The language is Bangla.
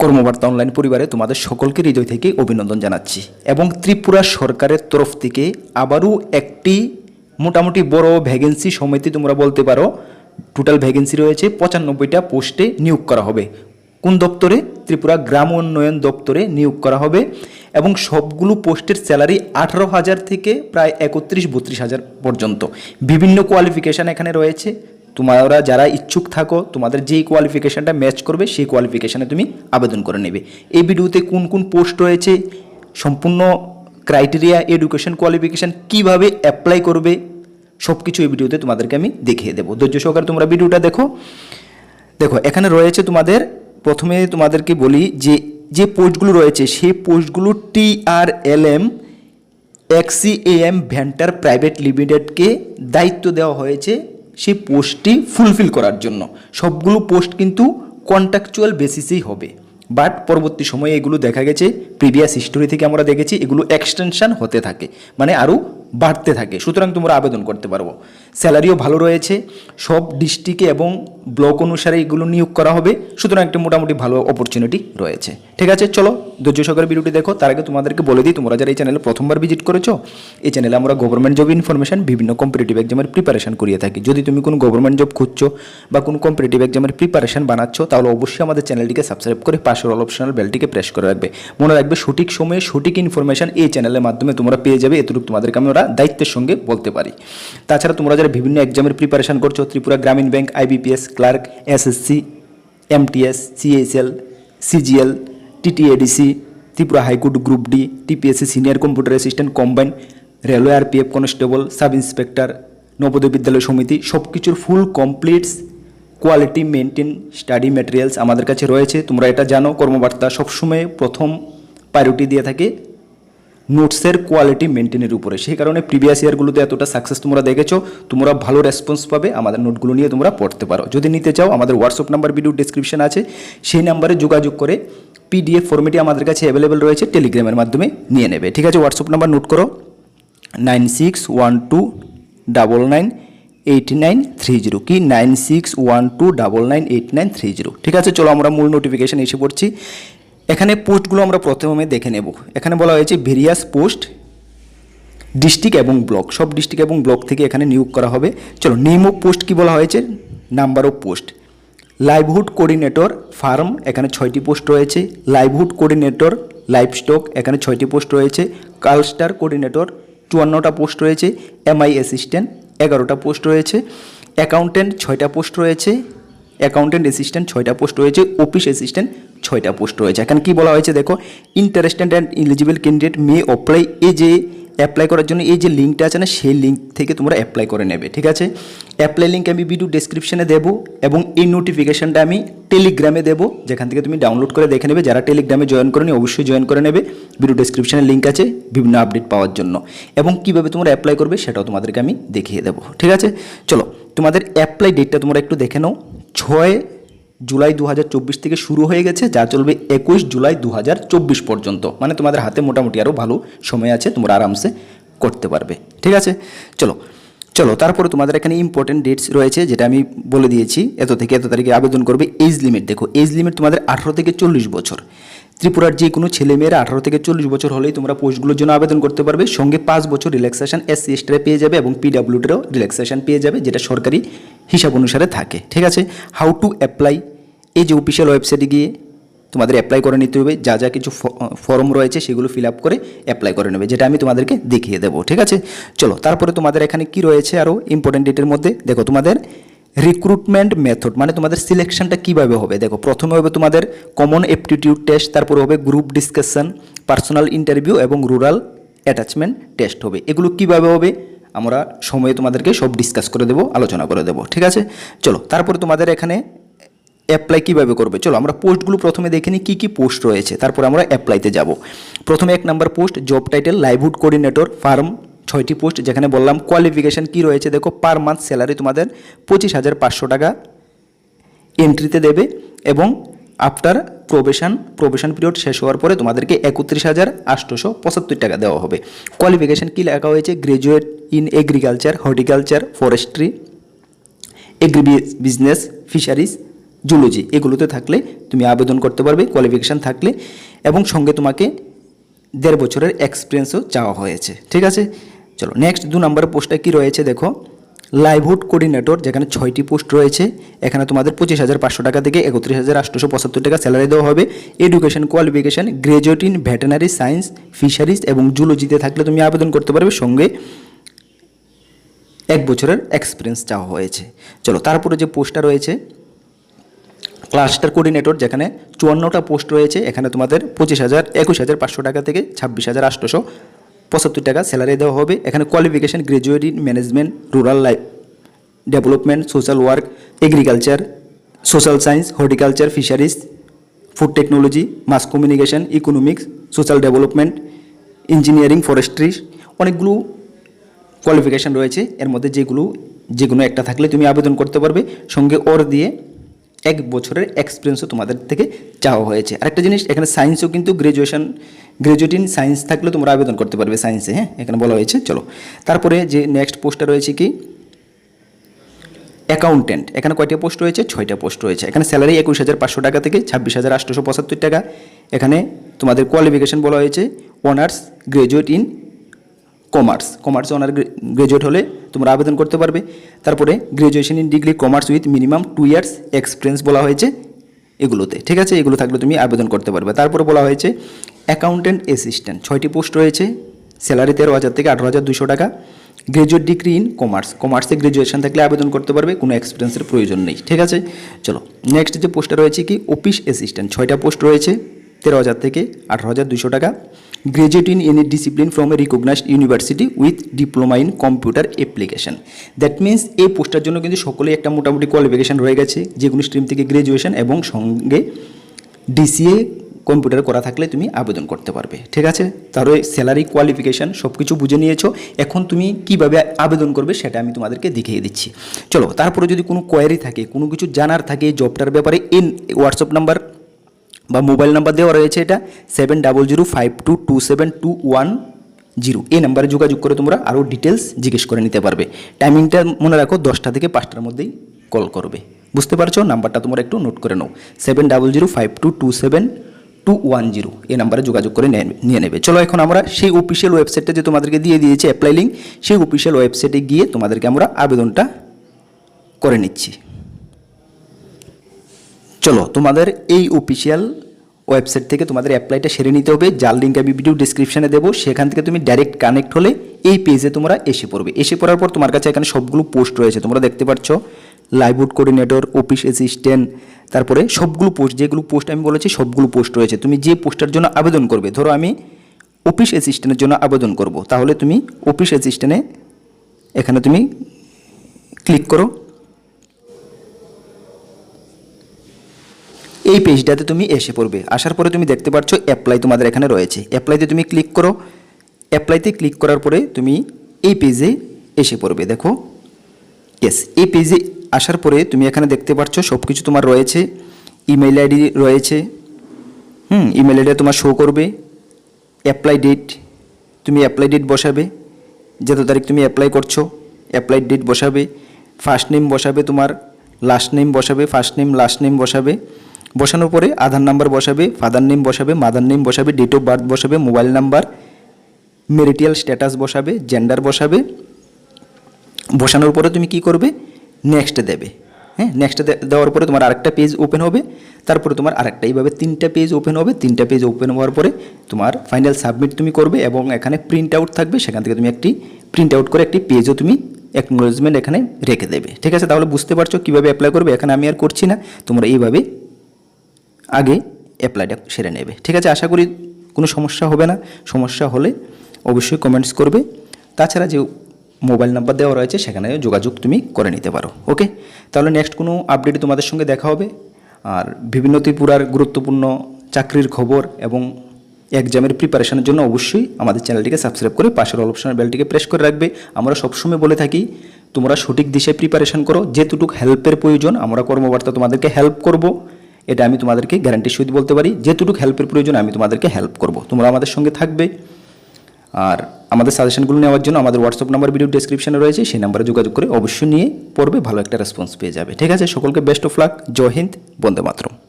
কর্মবার্তা অনলাইন পরিবারে তোমাদের সকলকে হৃদয় থেকে অভিনন্দন জানাচ্ছি। এবং ত্রিপুরা সরকারের তরফ থেকে আবারও একটি মোটামুটি বড় ভ্যাকেন্সি সমিতি তোমরা বলতে পারো টোটাল ভ্যাকেন্সি রয়েছে পঁচানব্বইটা পোস্টে নিয়োগ করা হবে। কোন দপ্তরে? ত্রিপুরা গ্রাম উন্নয়ন দপ্তরে নিয়োগ করা হবে এবং সবগুলো পোস্টের স্যালারি আঠারো হাজার থেকে প্রায় একত্রিশ বত্রিশ হাজার পর্যন্ত। বিভিন্ন কোয়ালিফিকেশান এখানে রয়েছে তোমরা যারা ইচ্ছুক থাকো, তোমাদের যেই কোয়ালিফিকেশানটা ম্যাচ করবে, সেই কোয়ালিফিকেশানে তুমি আবেদন করে নেবে। এই ভিডিওতে কোন কোন পোস্ট রয়েছে, সম্পূর্ণ ক্রাইটেরিয়া এডুকেশন কোয়ালিফিকেশান কীভাবে অ্যাপ্লাই করবে সব কিছু এই ভিডিওতে তোমাদেরকে আমি দেখিয়ে দেবো। ধৈর্য সহকারে তোমরা ভিডিওটা দেখো। দেখো, এখানে রয়েছে তোমাদের, প্রথমে তোমাদেরকে বলি যে যে পোস্টগুলো রয়েছে, সেই পোস্টগুলো টি আর এল এম এক্সিএএম ভেন্টার প্রাইভেট লিমিটেডকে দায়িত্ব দেওয়া হয়েছে। সেই পোস্টটি ফুলফিল করার জন্য। সবগুলো পোস্ট কিন্তু কন্ট্রাকচুয়াল বেসিসেই হবে। বাট পরবর্তী সময়ে এগুলো দেখা গেছে প্রিভিয়াস হিস্টোরি থেকে আমরা দেখেছি, এগুলো এক্সটেনশন হতে থাকে। মানে আরও বাড়তে থাকে। সুতরাং তোমরা আবেদন করতে পারব স্যালারিও ভালো রয়েছে। সব ডিস্ট্রিক্টে এবং ব্লক অনুসারে এগুলো নিয়োগ করা হবে। সুতরাং একটা মোটামুটি ভালো অপরচুনিটি রয়েছে। ঠিক আছে? চলো, ধৈর্য সহকারে ভিডিওটি দেখো। তার আগে তোমাদেরকে বলে দিই, তোমরা যারা এই চ্যানেলে প্রথমবার ভিজিট করেছ, এই চ্যানেলে আমরা গভর্নমেন্ট জব ইনফরমেশন বিভিন্ন কম্পিটিটিভ এক্সামের প্রিপারেশন করিয়ে থাকি। যদি তুমি কোনো গভর্নমেন্ট জব খুঁজছো বা কোনো কম্পিটিটিভ এক্সামের প্রিপারেশন বানাচ্ছো, তাহলে অবশ্যই আমাদের চ্যানেলটিকে সাবস্ক্রাইব করে পাশের অল অপশনাল বেলটিকে প্রেস করে রাখবে। মনে রাখবে সঠিক সময়ে সঠিক ইনফরমেশন এই চ্যানেলের মাধ্যমে তোমরা পেয়ে যাবে। এতটুকু তোমাদেরকে আমরা দায়িত্বের সঙ্গে বলতে পারি। তাছাড়া তোমরা যারা বিভিন্ন এক্সামের প্রিপারেশন করছ, Tripura Gramin bank IBPS clerk SSC MTS CSL CGL TTAADC Tripura high court group D TPSC senior computer assistant, combine, railway আর RPF constable, sub inspector Navodaya Vidyalaya Samiti সব কিছুর full completes quality maintain study materials আমাদের কাছে রয়েছে। তোমরা এটা জানো, কর্মবার্তা সবসময় প্রথম প্রায়োরিটি দিয়ে থাকে। নোটসের কোয়ালিটি মেনটেনের উপরে। সেই কারণে প্রিভিয়াস ইয়ারগুলোতে এতটা সাকসেস তোমরা দেখেছ, তোমরা ভালো রেসপন্স পাবে আমাদের নোটগুলো নিয়ে তোমরা পড়তে পারো। যদি নিতে চাও, আমাদের হোয়াটসঅ্যাপ নাম্বার ভিডিও ডিসক্রিপশন আছে, সেই নাম্বারে যোগাযোগ করে পিডিএফ ফর্মেটি আমাদের কাছে অ্যাভেলেবেল রয়েছে টেলিগ্রামের মাধ্যমে নিয়ে নেবে। ঠিক আছে হোয়াটসঅ্যাপ নাম্বার নোট করো nine six one two double nine eight nine three zero কি? Nine six one two double nine eight nine three zero ঠিক আছে, চলো আমরা মূল নোটিফিকেশান এসে পড়ছি। এখানে পোস্টগুলো আমরা প্রথমে দেখে নেব। এখানে বলা হয়েছে ভেরিয়াস পোস্ট, ডিস্ট্রিক্ট এবং ব্লক। সব ডিস্ট্রিক্ট এবং ব্লক থেকে এখানে নিয়োগ করা হবে। চলো, নেম অফ পোস্ট কি বলা হয়েছে? Number of post. Livelihood coordinator farm, এখানে ছয়টি পোস্ট রয়েছে। লাইভহুড কোঅর্ডিনেটর, লাইভ স্টক, এখানে ছয়টি পোস্ট রয়েছে। কালস্টার কোঅর্ডিনেটর, চুয়ান্নটা পোস্ট রয়েছে। এমআই অ্যাসিস্ট্যান্ট, এগারোটা পোস্ট রয়েছে। অ্যাকাউন্টেন্ট ছয়টা পোস্ট রয়েছে। অ্যাকাউন্টেন্ট অ্যাসিস্ট্যান্ট ছয়টা পোস্ট রয়েছে, অফিস অ্যাসিস্ট্যান্ট ছয়টা পোস্ট রয়েছে। এখানে কি বলা হয়েছে দেখো interested and eligible candidate may apply এই যে অ্যাপ্লাই করার জন্য এই যে লিঙ্কটা আছে না, সেই লিঙ্ক থেকে তোমরা অ্যাপ্লাই করে নেবে, ঠিক আছে? অ্যাপ্লাই লিঙ্ক আমি ভিডিও ডেসক্রিপশনে দেবো এবং এই নোটিফিকেশানটা আমি টেলিগ্রামে দেবো, যেখান থেকে তুমি ডাউনলোড করে দেখে নেবে। যারা টেলিগ্রামে জয়েন করে অবশ্যই জয়েন করে নেবে। ভিডিও ডেসক্রিপশনে লিঙ্ক আছে, বিভিন্ন আপডেট পাওয়ার জন্য। এবং কীভাবে তোমরা অ্যাপ্লাই করবে, সেটাও তোমাদেরকে আমি দেখিয়ে দেবো, ঠিক আছে? চলো, তোমাদের অ্যাপ্লাই ডেটটা তোমরা একটু দেখে নাও। ছয় জুলাই দু হাজার চব্বিশ থেকে শুরু হয়ে গেছে, যা চলবে একুশ জুলাই দু হাজার চব্বিশ পর্যন্ত। মানে তোমাদের হাতে মোটামুটি আরও ভালো সময় আছে, তোমরা আরামসে করতে পারবে। ঠিক আছে? চলো। চলো, তারপরে তোমাদের এখানে ইম্পর্টেন্ট ডেটস রয়েছে, যেটা আমি বলে দিয়েছি, এত থেকে এত তারিখে আবেদন করবে এজ লিমিট দেখো এজ লিমিট তোমাদের আঠারো থেকে চল্লিশ বছর। ত্রিপুরার যে কোনো ছেলেমেয়েরা আঠারো থেকে চল্লিশ বছর হলেই তোমরা পোস্টগুলোর জন্য আবেদন করতে পারবে। সঙ্গে পাঁচ বছর রিল্যাক্সেশন এস সি এসটারে পেয়ে যাবে এবং পিডাব্লিউডিরও রিল্যাক্সেশন পেয়ে যাবে, যেটা সরকারি হিসাব অনুসারে থাকে। ঠিক আছে? হাউ টু অ্যাপ্লাই এই যে অফিসিয়াল ওয়েবসাইটে গিয়ে তোমাদের অ্যাপ্লাই করে নিতে হবে। যা যা কিছু ফর্ম রয়েছে সেগুলো ফিল আপ করে অ্যাপ্লাই করে নেবে, যেটা আমি তোমাদেরকে দেখিয়ে দেবো, ঠিক আছে? চলো, তারপরে তোমাদের এখানে কি রয়েছে আরও ইম্পর্টেন্ট ডেটের মধ্যে? দেখো, তোমাদের রিক্রুটমেন্ট মেথড মানে তোমাদের সিলেকশনটা কীভাবে হবে? দেখো, প্রথমে হবে তোমাদের কমন অ্যাপটিটিউড টেস্ট তারপরে হবে গ্রুপ ডিসকাশন পার্সোনাল ইন্টারভিউ এবং রুরাল অ্যাটাচমেন্ট টেস্ট হবে। এগুলো কীভাবে হবে? আমরা সময়ে তোমাদেরকে সব ডিসকাস করে দেবো, আলোচনা করে দেবো, ঠিক আছে? চলো, তারপরে তোমাদের এখানে অ্যাপ্লাই কীভাবে করবে? চলো আমরা পোস্টগুলো প্রথমে দেখে নিই কী কী পোস্ট রয়েছে, তারপর আমরা অ্যাপ্লাইতে যাব। প্রথমে এক number post job title livelihood coordinator farm ছয়টি পোস্ট, যেখানে বললাম কোয়ালিফিকেশান কী রয়েছে, দেখো পার মান্থ স্যালারি তোমাদের পঁচিশ হাজার পাঁচশো টাকা এন্ট্রিতে দেবে এবং আফটার প্রবেশন প্রবেশন পিরিয়ড শেষ হওয়ার পরে তোমাদেরকে একত্রিশ হাজার আটশোশো পঁচাত্তর টাকা দেওয়া হবে। কোয়ালিফিকেশান কী লেখা হয়েছে? Graduate in agriculture horticulture forestry agri business fisheries zoology এগুলোতে থাকলে তুমি আবেদন করতে পারবে কোয়ালিফিকেশান থাকলে এবং সঙ্গে তোমাকে দেড় বছরের এক্সপিরিয়েন্সও চাওয়া হয়েছে, ঠিক আছে? চলো নেক্সট দু নম্বরের পোস্টটা কী রয়েছে দেখো? লাইভহুড কোঅর্ডিনেটর যেখানে ছয়টি পোস্ট রয়েছে, এখানে তোমাদের পঁচিশ হাজার পাঁচশো টাকা থেকে একত্রিশ হাজার আটশোশো পঁচাত্তর টাকা স্যালারি দেওয়া হবে। Education qualification graduate in veterinary science fisheries এবং জুলজিতে থাকলে তুমি আবেদন করতে পারবে, সঙ্গে এক বছরের এক্সপিরিয়েন্স চাওয়া হয়েছে। চলো, তারপরে যে পোস্টটা রয়েছে ক্লাস্টার কোঅর্ডিনেটর যেখানে চুয়ান্নটা পোস্ট রয়েছে, এখানে তোমাদের পঁচিশ হাজার, একুশ হাজার, পাঁচশো টাকা থেকে ছাব্বিশ হাজার, আটশোশো পঁচাত্তর টাকা স্যালারি দেওয়া হবে। এখানে qualification graduate in management rural life development social work agriculture social science horticulture fisheries food technology mass communication economics social development engineering forestry অনেকগুলো কোয়ালিফিকেশান রয়েছে। এর মধ্যে যেগুলো যে কোনো একটা থাকলে তুমি আবেদন করতে পারবে। সঙ্গে ওর দিয়ে এক বছরের এক্সপিরিয়েন্সও তোমাদের থেকে চাওয়া হয়েছে। আরেকটা জিনিস, এখানে সায়েন্সও কিন্তু গ্রাজুয়েশন গ্রাজুয়েট ইন সায়েন্স থাকলে তোমরা আবেদন করতে পারবে সায়েন্সে হ্যাঁ? এখানে বলা হয়েছে, চলো। তারপরে যে নেক্সট পোস্টটা রয়েছে কি? অ্যাকাউন্টেন্ট এখানে কয়টা পোস্ট রয়েছে? ছয়টা পোস্ট রয়েছে। এখানে স্যালারি একুশ হাজার পাঁচশো টাকা থেকে ছাব্বিশ হাজার আটশোশো পঁচাত্তর টাকা। এখানে তোমাদের কোয়ালিফিকেশন বলা হয়েছে honours graduate in commerce commerce honour graduate হলে তোমরা আবেদন করতে পারবে। তারপরে graduation in degree commerce with minimum two years experience বলা হয়েছে এগুলোতে, ঠিক আছে? এগুলো থাকলে তুমি আবেদন করতে পারবে। তারপরে বলা হয়েছে অ্যাকাউন্টেন্ট অ্যাসিস্ট্যান্ট ছয়টি পোস্ট রয়েছে স্যালারি তেরো হাজার থেকে আঠারো হাজার দুশো টাকা গ্রাজুয়েট ডিগ্রি ইন কমার্স কমার্সে গ্রাজুয়েশন থাকলে আবেদন করতে পারবে, কোনো এক্সপিরিয়েন্সের প্রয়োজন নেই, ঠিক আছে? চলো নেক্সট যে পোস্টটা রয়েছে কি? অফিস অ্যাসিস্ট্যান্ট ছয়টা পোস্ট রয়েছে। তেরো হাজার থেকে আঠারো হাজার দুশো টাকা। Graduate in any discipline from a recognised university with diploma in computer application that means এই পোস্টার জন্য কিন্তু সকলেই একটা মোটামুটি কোয়ালিফিকেশান রয়ে গেছে। যে কোনো স্ট্রিম থেকে গ্রাজুয়েশন এবং সঙ্গে ডিসিএ কম্পিউটার করা থাকলে তুমি আবেদন করতে পারবে। ঠিক আছে? তাহলে স্যালারি কোয়ালিফিকেশান সব কিছু বুঝে নিয়েছো। এখন তুমি কীভাবে আবেদন করবে সেটা আমি তোমাদেরকে দেখিয়ে দিচ্ছি। চলো, তারপরে যদি কোনো কোয়ারি থাকে, কোনো কিছু জানার থাকে জবটার ব্যাপারে ইন হোয়াটসঅ্যাপ নাম্বার বা মোবাইল নাম্বার দেওয়া রয়েছে এটা seven double zero five two two seven two one zero এই নাম্বারে যোগাযোগ করে তোমরা আরও ডিটেলস জিজ্ঞেস করে নিতে পারবে। টাইমিংটা মনে রাখো দশটা থেকে পাঁচটার মধ্যেই কল করবে। বুঝতে পারছ? নাম্বারটা তোমরা একটু নোট করে নাও। Seven double zero five two two seven two one zero এই নাম্বারে যোগাযোগ করে নিয়ে নেবে। চলো এখন আমরা সেই অফিসিয়াল ওয়েবসাইটটা যে তোমাদেরকে দিয়ে দিয়েছে অ্যাপ্লাই লিঙ্ক সেই অফিসিয়াল ওয়েবসাইটে গিয়ে তোমাদেরকে আমরা আবেদনটা করে নিচ্ছি। চলো, তোমাদের এই অফিসিয়াল ওয়েবসাইট থেকে তোমাদের অ্যাপ্লাইটা সেরে নিতে হবে। যার লিঙ্ক আমি ভিডিও ডিসক্রিপশানে দেবো, সেখান থেকে তুমি ডাইরেক্ট কানেক্ট হলে এই পেজে তোমরা এসে পড়বে। এসে পড়ার পর তোমার কাছে এখানে সবগুলো পোস্ট রয়েছে। তোমরা দেখতে পাচ্ছ লাইভউড কোঅর্ডিনেটর অফিস অ্যাসিস্ট্যান্ট তারপরে সবগুলো পোস্ট যেগুলো পোস্ট আমি বলেছি, সবগুলো পোস্ট রয়েছে। তুমি যে পোস্টের জন্য আবেদন করবে, ধরো আমি অফিস অ্যাসিস্ট্যান্টের জন্য আবেদন করব। তাহলে তুমি অফিস অ্যাসিস্ট্যান্টে এখানে তুমি ক্লিক করো। এই পেজটাতে তুমি এসে পড়বে। আসার পরে তুমি দেখতে পাচ্ছ অ্যাপ্লাই তোমাদের এখানে রয়েছে। অ্যাপ্লাইতে তুমি ক্লিক করো। অ্যাপ্লাইতে ক্লিক করার পরে তুমি এই পেজে এসে পড়বে, দেখো। ইয়েস এই পেজে আসার পরে তুমি এখানে দেখতে পাচ্ছ সব কিছু তোমার রয়েছে। ইমেল আইডি রয়েছে। হুম ইমেল আইডি তোমার শো করবে। অ্যাপ্লাই ডেট তুমি অ্যাপ্লাই ডেট বসাবে। যত তারিখ তুমি অ্যাপ্লাই করছ অ্যাপ্লাই ডেট বসাবে। ফার্স্ট নেম বসাবে তোমার লাস্ট নেম বসাবে। ফার্স্ট নেম লাস্ট নেম বসাবে। বসানোর পরে আধার নাম্বার বসাবে, ফাদার নেম বসাবে, মাদার নেম বসাবে, ডেট অফ বার্থ বসাবে, মোবাইল নাম্বার, মেরিটিয়াল স্ট্যাটাস বসাবে, জেন্ডার বসাবে। বসানোর পরে তুমি কি করবে? নেক্সট দেবে। হ্যাঁ নেক্সট দেওয়ার পরে তোমার আরেকটা পেজ ওপেন হবে। তারপরে তোমার আরেকটা এইভাবে তিনটা পেজ ওপেন হবে। তিনটা পেজ ওপেন হওয়ার পরে তোমার ফাইনাল সাবমিট তুমি করবে এবং এখানে প্রিন্ট আউট থাকবে। সেখান থেকে তুমি একটি প্রিন্ট আউট করে একটি পেজও তুমি অ্যাকনোলজমেন্ট এখানে রেখে দেবে। ঠিক আছে? তাহলে বুঝতে পারছ কীভাবে অ্যাপ্লাই করবে? এখানে আমি আর করছি না। তোমরা এইভাবে আগে অ্যাপ্লাইটা সেরে নেবে। ঠিক আছে? আশা করি কোনো সমস্যা হবে না। সমস্যা হলে অবশ্যই কমেন্টস করবে। তাছাড়া যে মোবাইল নাম্বার দেওয়া রয়েছে, সেখানে যোগাযোগ তুমি করে নিতে পারো। ওকে তাহলে নেক্সট কোনো আপডেট তোমাদের সঙ্গে দেখা হবে। আর বিভিন্ন ত্রিপুরার গুরুত্বপূর্ণ চাকরির খবর এবং এক্সামের প্রিপারেশনের জন্য অবশ্যই আমাদের চ্যানেলটিকে সাবস্ক্রাইব করে পাশের অল অপশনের বেলটিকে প্রেস করে রাখবে। আমরা সবসময় বলে থাকি, তোমরা সঠিক দিশায় প্রিপারেশন করো। যেটুকু হেল্পের প্রয়োজন, আমরা কর্মবার্তা তোমাদেরকে হেল্প করব। এটা আমি তোমাদেরকে গ্যারান্টি সহিত বলতে পারি। যেটুকু হেল্পের প্রয়োজন, আমি তোমাদেরকে হেল্প করব। তোমরা আমাদের সঙ্গে থাকবে। আর আমাদের সাজেশনগুলো নেওয়ার জন্য আমাদের হোয়াটসঅ্যাপ নাম্বার ভিডিও ডিসক্রিপশানে রয়েছে, সেই নাম্বারে যোগাযোগ করে অবশ্যই নিয়ে পড়বে, ভালো একটা রেসপন্স পেয়ে যাবে। ঠিক আছে? সকলকে বেস্ট অফ লাক জয় হিন্দ, বন্দে মাতরম।